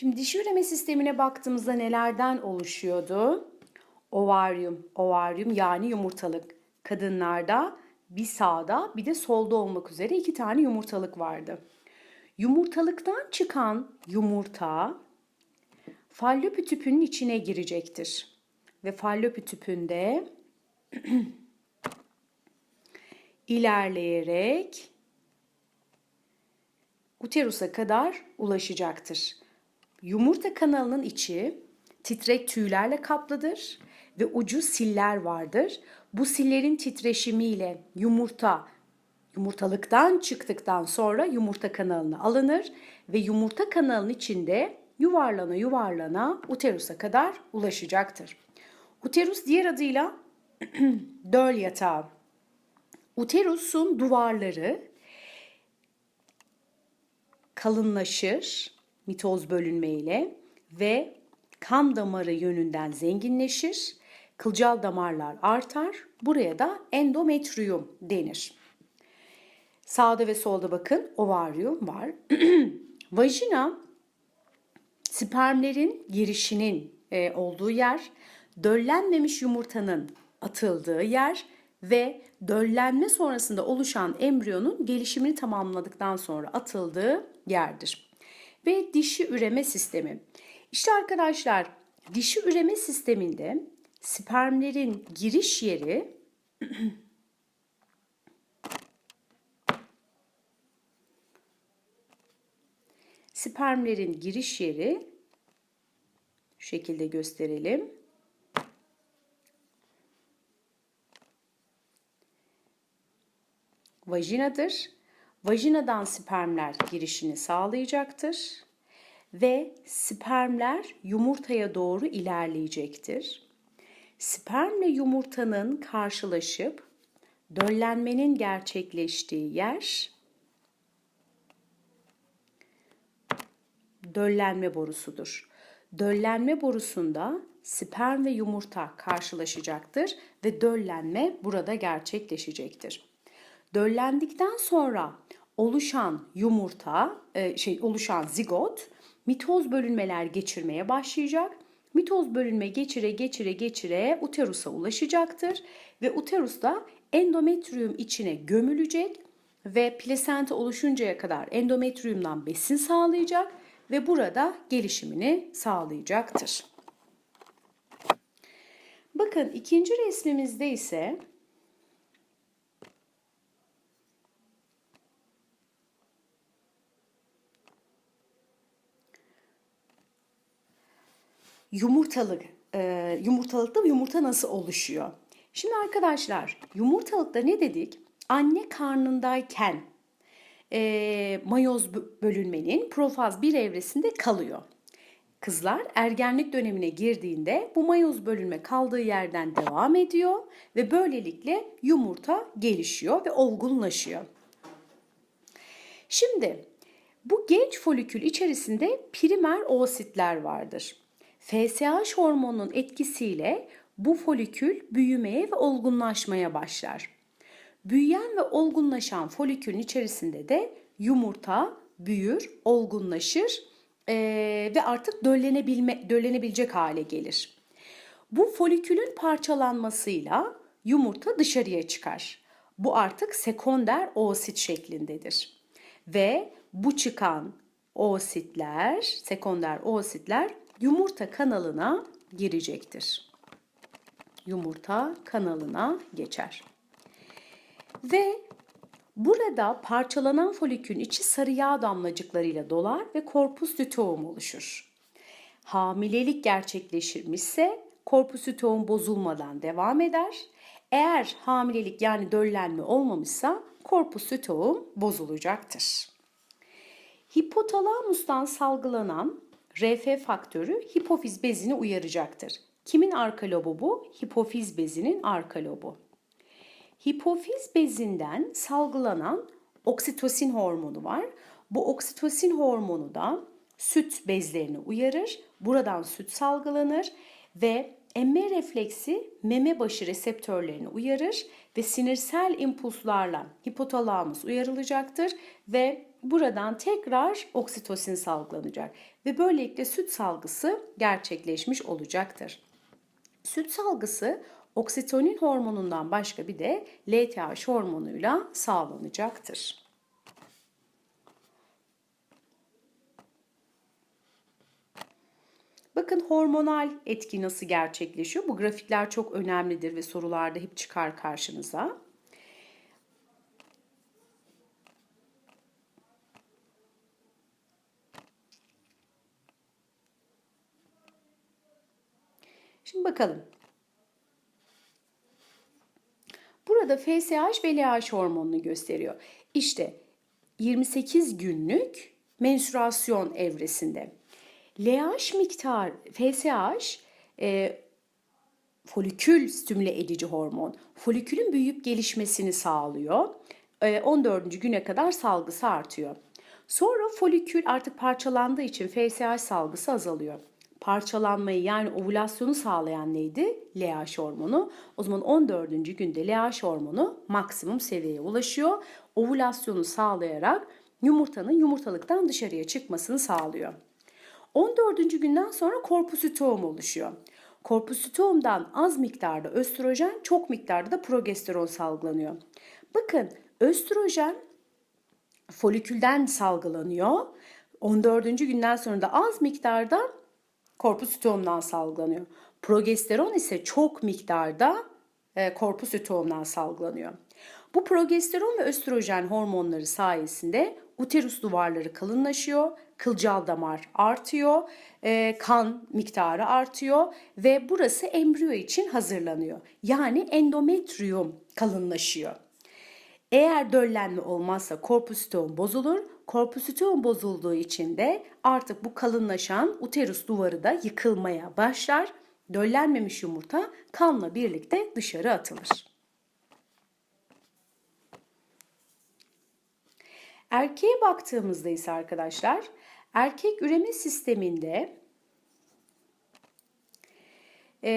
Şimdi dişi üreme sistemine baktığımızda nelerden oluşuyordu? Ovaryum, ovaryum yani yumurtalık. Kadınlarda bir sağda bir de solda olmak üzere iki tane yumurtalık vardı. Yumurtalıktan çıkan yumurta fallopi tüpünün içine girecektir. Ve fallopi tüpünde ilerleyerek uterusa kadar ulaşacaktır. Yumurta kanalının içi titrek tüylerle kaplıdır ve ucu siller vardır. Bu sillerin titreşimiyle yumurta yumurtalıktan çıktıktan sonra yumurta kanalına alınır ve yumurta kanalının içinde yuvarlana yuvarlana uterusa kadar ulaşacaktır. Uterus diğer adıyla döl yatağı. Uterusun duvarları kalınlaşır mitoz bölünmeyle ve kan damarı yönünden zenginleşir. Kılcal damarlar artar. Buraya da endometrium denir. Sağda ve solda bakın ovaryum var. Vajina spermlerin girişinin e, olduğu yer, döllenmemiş yumurtanın atıldığı yer ve döllenme sonrasında oluşan embriyonun gelişimini tamamladıktan sonra atıldığı yerdir. Ve dişi üreme sistemi. İşte arkadaşlar dişi üreme sisteminde spermlerin giriş yeri spermlerin giriş yeri şu şekilde gösterelim. Vajinadır. Vajinadan spermler girişini sağlayacaktır ve spermler yumurtaya doğru ilerleyecektir. Spermle yumurtanın karşılaşıp döllenmenin gerçekleştiği yer döllenme borusudur. Döllenme borusunda sperm ve yumurta karşılaşacaktır ve döllenme burada gerçekleşecektir. Döllendikten sonra oluşan yumurta, e, şey oluşan zigot mitoz bölünmeler geçirmeye başlayacak. Mitoz bölünme geçire geçire geçire uterusa ulaşacaktır ve uterus da endometrium içine gömülecek ve plasenta oluşuncaya kadar endometriumdan besin sağlayacak ve burada gelişimini sağlayacaktır. Bakın ikinci resmimizde ise yumurtalık, e, yumurtalıkta yumurta nasıl oluşuyor? Şimdi arkadaşlar yumurtalıkta ne dedik? Anne karnındayken e, mayoz bölünmenin profaz bir evresinde kalıyor. Kızlar ergenlik dönemine girdiğinde bu mayoz bölünme kaldığı yerden devam ediyor ve böylelikle yumurta gelişiyor ve olgunlaşıyor. Şimdi bu genç folikül içerisinde primer oositler vardır. FSH hormonunun etkisiyle bu folikül büyümeye ve olgunlaşmaya başlar. Büyüyen ve olgunlaşan folikülün içerisinde de yumurta büyür, olgunlaşır e, ve artık döllenebilme, döllenebilecek hale gelir. Bu folikülün parçalanmasıyla yumurta dışarıya çıkar. Bu artık sekonder oosit şeklindedir. Ve bu çıkan oositler, sekonder oositler yumurta kanalına girecektir. Yumurta kanalına geçer. Ve burada parçalanan folikülün içi sarı yağ damlacıklarıyla dolar ve korpus luteum oluşur. Hamilelik gerçekleşirmişse korpus luteum bozulmadan devam eder. Eğer hamilelik yani döllenme olmamışsa korpus luteum bozulacaktır. Hipotalamustan salgılanan RF faktörü hipofiz bezini uyaracaktır. Kimin arka lobu bu? Hipofiz bezinin arka lobu. Hipofiz bezinden salgılanan oksitosin hormonu var. Bu oksitosin hormonu da süt bezlerini uyarır. Buradan süt salgılanır ve emme refleksi meme başı reseptörlerini uyarır ve sinirsel impulslarla hipotalamus uyarılacaktır ve buradan tekrar oksitosin salgılanacak ve böylelikle süt salgısı gerçekleşmiş olacaktır. Süt salgısı oksitonin hormonundan başka bir de LTH hormonuyla sağlanacaktır. Bakın hormonal etki nasıl gerçekleşiyor? Bu grafikler çok önemlidir ve sorularda hep çıkar karşınıza. Şimdi bakalım. Burada FSH ve LH hormonunu gösteriyor. İşte 28 günlük menstruasyon evresinde. LH miktar, FSH e, folikül stimüle edici hormon. Folikülün büyüyüp gelişmesini sağlıyor. E, 14. güne kadar salgısı artıyor. Sonra folikül artık parçalandığı için FSH salgısı azalıyor parçalanmayı yani ovülasyonu sağlayan neydi? LH hormonu. O zaman 14. günde LH hormonu maksimum seviyeye ulaşıyor. Ovülasyonu sağlayarak yumurtanın yumurtalıktan dışarıya çıkmasını sağlıyor. 14. günden sonra korpusitoum oluşuyor. Korpusitoumdan az miktarda östrojen, çok miktarda da progesteron salgılanıyor. Bakın östrojen folikülden salgılanıyor. 14. günden sonra da az miktarda korpusitoumdan salgılanıyor. Progesteron ise çok miktarda e, korpusitoumdan salgılanıyor. Bu progesteron ve östrojen hormonları sayesinde uterus duvarları kalınlaşıyor, kılcal damar artıyor, e, kan miktarı artıyor ve burası embriyo için hazırlanıyor. Yani endometrium kalınlaşıyor. Eğer döllenme olmazsa korpusitoum bozulur. Korpusitoum bozulduğu için de artık bu kalınlaşan uterus duvarı da yıkılmaya başlar. Döllenmemiş yumurta kanla birlikte dışarı atılır. Erkeğe baktığımızda ise arkadaşlar erkek üreme sisteminde e,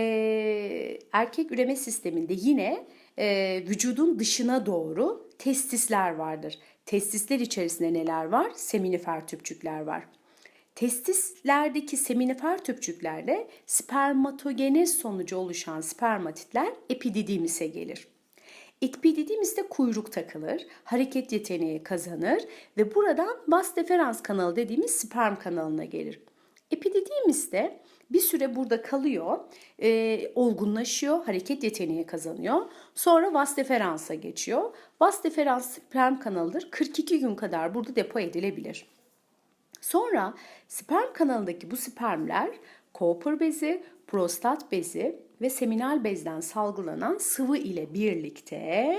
erkek üreme sisteminde yine e, vücudun dışına doğru testisler vardır. Testisler içerisinde neler var? Seminifer tüpçükler var. Testislerdeki seminifer tüpçüklerde spermatogenez sonucu oluşan spermatitler epididimise gelir. Epididimiste kuyruk takılır, hareket yeteneği kazanır ve buradan vas deferans kanalı dediğimiz sperm kanalına gelir. Epididimiste bir süre burada kalıyor, e, olgunlaşıyor, hareket yeteneği kazanıyor. Sonra vas deferansa geçiyor. Vas deferans sperm kanalıdır. 42 gün kadar burada depo edilebilir. Sonra sperm kanalındaki bu spermler Cooper bezi, prostat bezi ve seminal bezden salgılanan sıvı ile birlikte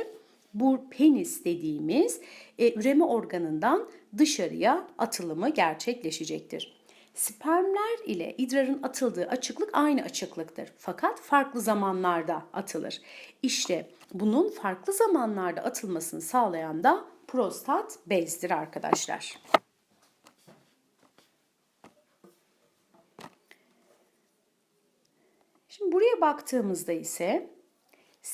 bu penis dediğimiz e, üreme organından dışarıya atılımı gerçekleşecektir. Spermler ile idrarın atıldığı açıklık aynı açıklıktır. Fakat farklı zamanlarda atılır. İşte bunun farklı zamanlarda atılmasını sağlayan da prostat bezdir arkadaşlar. Şimdi buraya baktığımızda ise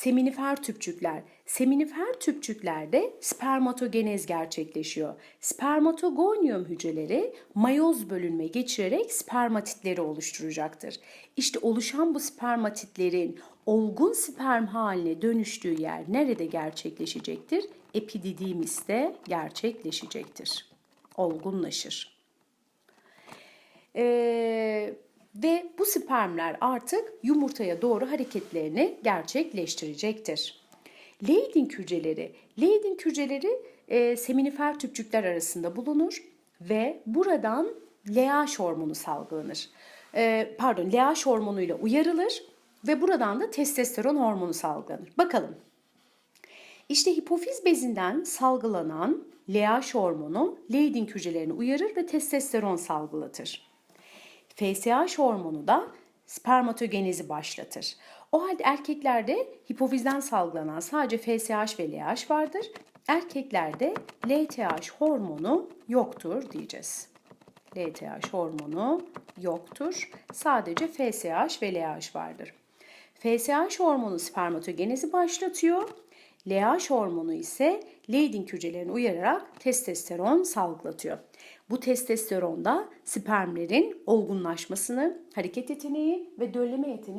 seminifer tüpçükler. Seminifer tüpçüklerde spermatogenez gerçekleşiyor. Spermatogonium hücreleri mayoz bölünme geçirerek spermatitleri oluşturacaktır. İşte oluşan bu spermatitlerin olgun sperm haline dönüştüğü yer nerede gerçekleşecektir? Epididimiste gerçekleşecektir. Olgunlaşır. Ee, ve bu spermler artık yumurtaya doğru hareketlerini gerçekleştirecektir. Leydig hücreleri, Leydig hücreleri e, seminifer tüpçükler arasında bulunur ve buradan LH hormonu salgılanır. E, pardon, LH hormonuyla uyarılır ve buradan da testosteron hormonu salgılanır. Bakalım. İşte hipofiz bezinden salgılanan LH hormonu Leydig hücrelerini uyarır ve testosteron salgılatır. FSH hormonu da spermatogenezi başlatır. O halde erkeklerde hipofizden salgılanan sadece FSH ve LH vardır. Erkeklerde LTH hormonu yoktur diyeceğiz. LTH hormonu yoktur. Sadece FSH ve LH vardır. FSH hormonu spermatogenezi başlatıyor. LH hormonu ise Leydig hücrelerini uyararak testosteron salgılatıyor. Bu testosteron da spermlerin olgunlaşmasını, hareket yeteneği ve dölleme yeteneği